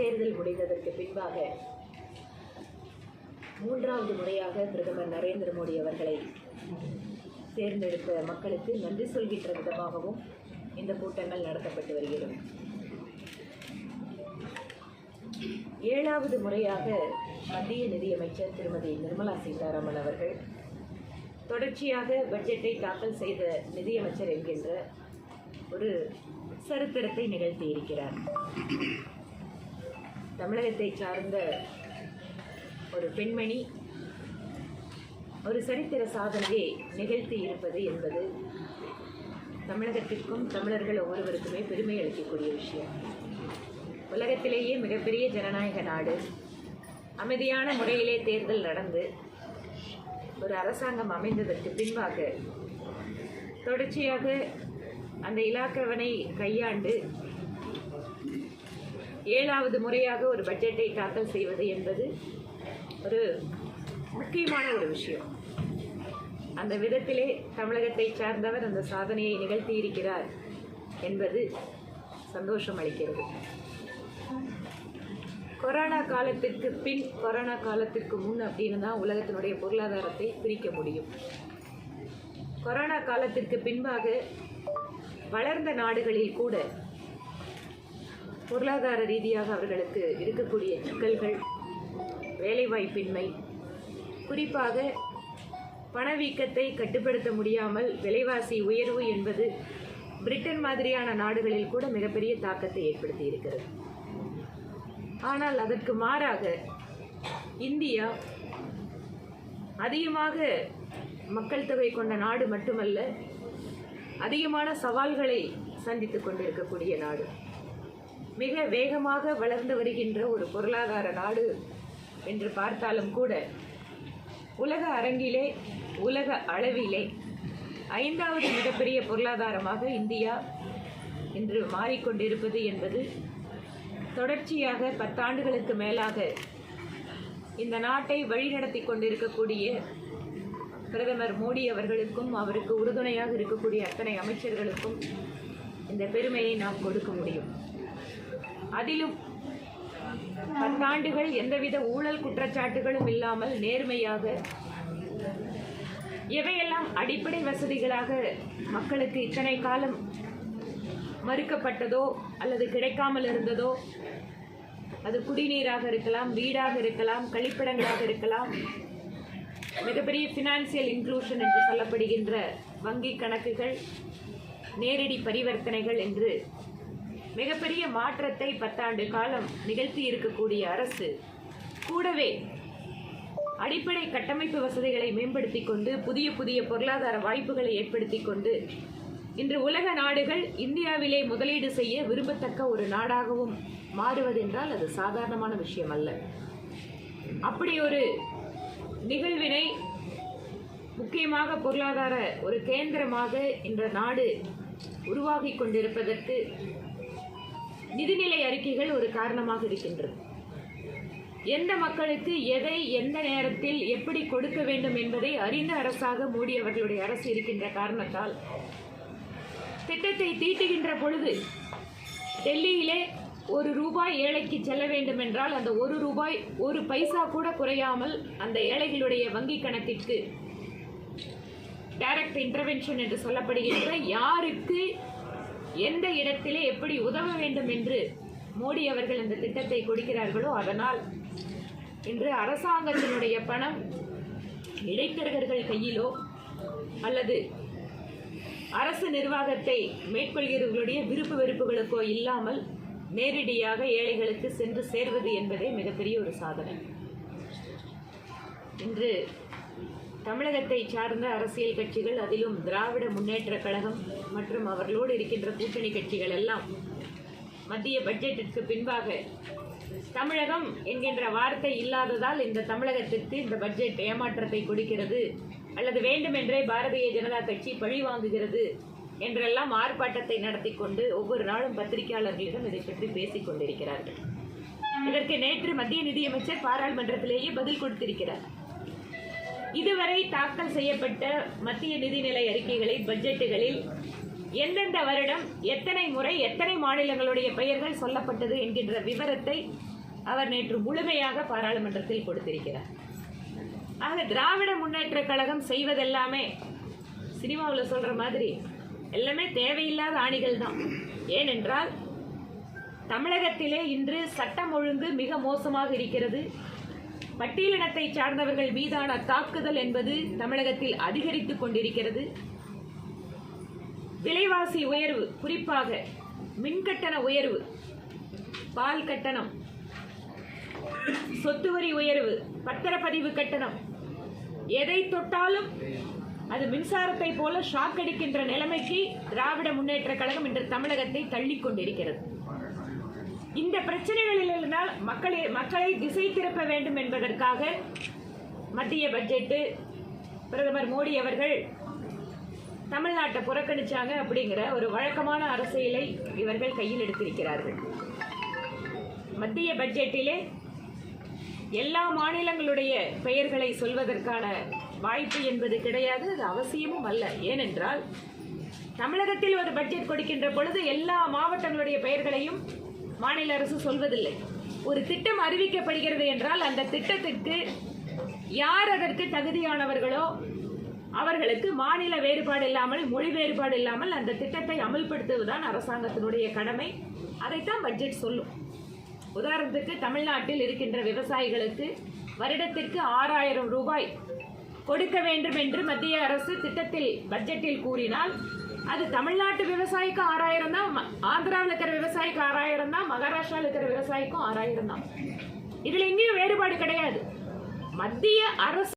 தேர்தல் முடிந்ததற்கு பின்பாக மூன்றாவது முறையாக பிரதமர் நரேந்திர மோடி அவர்களை தேர்ந்தெடுத்த மக்களுக்கு நன்றி சொல்கின்ற விதமாகவும் இந்த கூட்டங்கள் நடத்தப்பட்டு வருகிறது. ஏழாவது முறையாக மத்திய நிதியமைச்சர் திருமதி நிர்மலா சீதாராமன் அவர்கள் தொடர்ச்சியாக பட்ஜெட்டை தாக்கல் செய்த நிதியமைச்சர் என்கின்ற ஒரு சரித்திரத்தை நிகழ்த்தியிருக்கிறார். தமிழகத்தை சார்ந்த ஒரு பெண்மணி ஒரு சரித்திர சாதனையை நிகழ்த்தி இருப்பது என்பது தமிழகத்திற்கும் தமிழர்கள் ஒவ்வொருவருக்குமே பெருமை அளிக்கக்கூடிய விஷயம். உலகத்திலேயே மிகப்பெரிய ஜனநாயக நாடு. அமைதியான முறையிலே தேர்தல் நடந்து ஒரு அரசாங்கம் அமைந்ததற்கு பின்பாக தொடர்ச்சியாக அந்த இலாக்கவனை கையாண்டு ஏழாவது முறையாக ஒரு பட்ஜெட்டை தாக்கல் செய்வது என்பது ஒரு முக்கியமான ஒரு விஷயம். அந்த விதத்திலே தமிழகத்தை சார்ந்தவர் அந்த சாதனையை நிகழ்த்தி இருக்கிறார் என்பது சந்தோஷம் அளிக்கிறது. கொரோனா காலத்திற்கு பின் கொரோனா காலத்திற்கு முன் அப்படின்னு தான் உலகத்தினுடைய பொருளாதாரத்தை பிரிக்க முடியும். கொரோனா காலத்திற்கு பின்பாக வளர்ந்த நாடுகளில் கூட பொருளாதார ரீதியாக அவர்களுக்கு இருக்கக்கூடிய சிக்கல்கள் வேலைவாய்ப்பின்மை குறிப்பாக பணவீக்கத்தை கட்டுப்படுத்த முடியாமல் விலைவாசி உயர்வு என்பது பிரிட்டன் மாதிரியான நாடுகளில் கூட மிகப்பெரிய தாக்கத்தை ஏற்படுத்தி இருக்கிறது. ஆனால் அதற்கு மாறாக இந்தியா அதிகமாக மக்கள் தொகை கொண்ட நாடு மட்டுமல்ல அதிகமான சவால்களை சந்தித்து கொண்டிருக்கக்கூடிய நாடு. மிக வேகமாக வளர்ந்து வருகின்ற ஒரு பொருளாதார நாடு என்று பார்த்தாலும் கூட உலக அரங்கிலே உலக அளவிலே ஐந்தாவது மிகப்பெரிய பொருளாதாரமாக இந்தியா இன்று மாறிக்கொண்டிருப்பது என்பது தொடர்ச்சியாக பத்தாண்டுகளுக்கு மேலாக இந்த நாட்டை வழிநடத்தி கொண்டிருக்கக்கூடிய பிரதமர் மோடி அவர்களுக்கும் அவருக்கு உறுதுணையாக இருக்கக்கூடிய அத்தனை அமைச்சர்களுக்கும் இந்த பெருமையை நாம் கொடுக்க முடியும். அதிலும் பத்தாண்டுகள் எந்தவித ஊழல் குற்றச்சாட்டுகளும் இல்லாமல் நேர்மையாக எவையெல்லாம் அடிப்படை வசதிகளாக மக்களுக்கு இத்தனை காலம் மறுக்கப்பட்டதோ அல்லது கிடைக்காமல் இருந்ததோ அது குடிநீராக இருக்கலாம் வீடாக இருக்கலாம் கழிப்பிடங்களாக இருக்கலாம் மிகப்பெரிய ஃபினான்சியல் இன்க்ளூஷன் என்று சொல்லப்படுகின்ற வங்கி கணக்குகள் நேரடி பரிவர்த்தனைகள் என்று மிகப்பெரிய மாற்றத்தை பத்தாண்டு காலம் நிகழ்த்தி இருக்கக்கூடிய அரசு கூடவே அடிப்படை கட்டமைப்பு வசதிகளை மேம்படுத்தி கொண்டு புதிய புதிய பொருளாதார வாய்ப்புகளை ஏற்படுத்திக் கொண்டு இன்று உலக நாடுகள் இந்தியாவிலே முதலீடு செய்ய விரும்பத்தக்க ஒரு நாடாகவும் மாறுவதென்றால் அது சாதாரணமான விஷயம் அல்ல. அப்படி ஒரு நிகழ்வினை முக்கியமாக பொருளாதார ஒரு கேந்திரமாக இந்த நாடு உருவாகி கொண்டிருப்பதற்கு நிதிநிலை அறிக்கைகள் ஒரு காரணமாக இருக்கின்றது. எந்த மக்களுக்கு எதை எந்த நேரத்தில் எப்படி கொடுக்க வேண்டும் என்பதை அறிந்த அரசாக மோடி அவர்களுடைய அரசு இருக்கின்ற காரணத்தால் திட்டத்தை தீட்டுகின்ற பொழுது டெல்லியிலே ஒரு ரூபாய் ஏழைக்கு செல்ல வேண்டும் என்றால் அந்த ஒரு ரூபாய் ஒரு பைசா கூட குறையாமல் அந்த ஏழைகளுடைய வங்கி கணக்கிற்கு டைரக்ட் இன்டர்வென்ஷன் என்று சொல்லப்படுகின்ற யாருக்கு எந்த இடத்திலே எப்படி உதவ வேண்டும் என்று மோடி அவர்கள் இந்த திட்டத்தை கொடுக்கிறார்களோ அதனால் இன்று அரசாங்கத்தினுடைய பணம் இடைத்தரகர்கள் கையிலோ அல்லது அரசு நிர்வாகத்தை மேற்கொள்கிறவர்களுடைய விருப்பு வெறுப்புகளுக்கோ இல்லாமல் நேரடியாக ஏழைகளுக்கு சென்று சேர்வது என்பதே மிகப்பெரிய ஒரு சாதனை. இன்று தமிழகத்தை சார்ந்த அரசியல் கட்சிகள் அதிலும் திராவிட முன்னேற்றக் கழகம் மற்றும் அவர்களோடு இருக்கின்ற கூட்டணி கட்சிகள் எல்லாம் மத்திய பட்ஜெட்டிற்கு பின்பாக தமிழகம் என்கின்ற வார்த்தை இல்லாததால் இந்த தமிழகத்திற்கு இந்த பட்ஜெட் ஏமாற்றத்தை கொடுக்கிறது அல்லது வேண்டுமென்றே பாரதிய ஜனதா கட்சி பழி வாங்குகிறது என்றெல்லாம் ஆர்ப்பாட்டத்தை நடத்தி கொண்டு ஒவ்வொரு நாளும் பத்திரிகையாளர்களிடம் இதை பற்றி பேசிக் கொண்டிருக்கிறார்கள். இதற்கு நேற்று மத்திய நிதியமைச்சர் பாராளுமன்றத்திலேயே பதில் கொடுத்திருக்கிறார். இதுவரை தாக்கல் செய்யப்பட்ட மத்திய நிதிநிலை அறிக்கைகளை பட்ஜெட்டுகளில் எந்தெந்த வருடம் எத்தனை முறை எத்தனை மாநிலங்களுடைய பெயர்கள் சொல்லப்பட்டது என்கின்ற விவரத்தை அவர் நேற்று முழுமையாக பாராளுமன்றத்தில் கொடுத்திருக்கிறார். ஆக திராவிட முன்னேற்ற கழகம் செய்வதெல்லாமே சினிமாவில் சொல்கிற மாதிரி எல்லாமே தேவையில்லாத ஆணிகள் தான். ஏனென்றால் தமிழகத்திலே இன்று சட்டம் ஒழுங்கு மிக மோசமாக இருக்கிறது. பட்டியலினத்தை சார்ந்தவர்கள் மீதான தாக்குதல் என்பது தமிழகத்தில் அதிகரித்துக் கொண்டிருக்கிறது. விலைவாசி உயர்வு குறிப்பாக மின்கட்டண உயர்வு பால் கட்டணம் சொத்து வரி உயர்வு பத்திரப்பதிவு கட்டணம். எதை தொட்டாலும் அது மின்சாரத்தை போல ஷாக் அடிக்கின்ற நிலைமைக்கு திராவிட முன்னேற்ற கழகம் இன்று தமிழகத்தை தள்ளிக்கொண்டிருக்கிறது இந்த பிரச்சனைகளில் இருந்தால் மக்களை மக்களை திசை திருப்ப வேண்டும் என்பதற்காக மத்திய பட்ஜெட்டு பிரதமர் மோடி அவர்கள் தமிழ்நாட்டை புறக்கணிச்சாங்க அப்படிங்கிற ஒரு வழக்கமான அரசியலை இவர்கள் கையில் எடுத்திருக்கிறார்கள். மத்திய பட்ஜெட்டிலே எல்லா மாநிலங்களுடைய பெயர்களை சொல்வதற்கான வாய்ப்பு என்பது கிடையாது அது அவசியமும் அல்ல. ஏனென்றால் தமிழகத்தில் ஒரு பட்ஜெட் கொடுக்கின்ற பொழுது எல்லா மாவட்டங்களுடைய பெயர்களையும் மாநில அரசு சொல்வதில்லை. ஒரு திட்டம் அறிவிக்கப்படுகிறது என்றால் அந்த திட்டத்திற்கு யார் அதற்கு தகுதியானவர்களோ அவர்களுக்கு மாநில வேறுபாடு இல்லாமல் மொழி வேறுபாடு இல்லாமல் அந்த திட்டத்தை அமல்படுத்துவதுதான் அரசாங்கத்தினுடைய கடமை. அதைத்தான் பட்ஜெட் சொல்லும். உதாரணத்துக்கு தமிழ்நாட்டில் இருக்கின்ற விவசாயிகளுக்கு வருடத்திற்கு ஆறாயிரம் ரூபாய் கொடுக்க வேண்டும் என்று மத்திய அரசு திட்டத்தில் பட்ஜெட்டில் கூறினால் அது தமிழ்நாட்டு விவசாயிக்கு ஆறாயிரம் தான் ஆந்திராவில் இருக்கிற விவசாயிக்கு ஆறாயிரம் தான் மகாராஷ்டிராவில் இருக்கிற விவசாயிக்கும் ஆறாயிரம் தான். இதுல எங்கேயும் வேறுபாடு கிடையாது. மத்திய அரசு